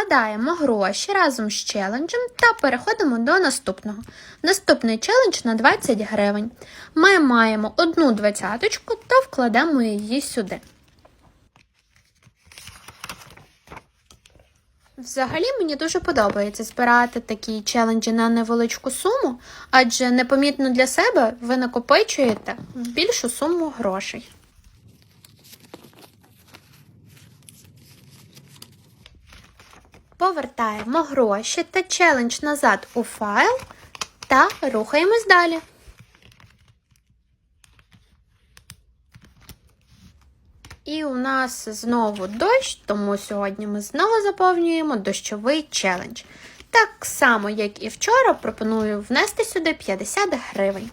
Вкладаємо гроші разом з челенджем та переходимо до наступного. Наступний челендж на 20 гривень. Ми маємо одну двадцяточку та вкладемо її сюди. Взагалі мені дуже подобається збирати такі челенджі на невеличку суму, адже непомітно для себе ви накопичуєте більшу суму грошей. Повертаємо гроші та челендж назад у файл та рухаємось далі. І у нас знову дощ, тому сьогодні ми знову заповнюємо дощовий челендж. Так само, як і вчора, пропоную внести сюди 50 гривень.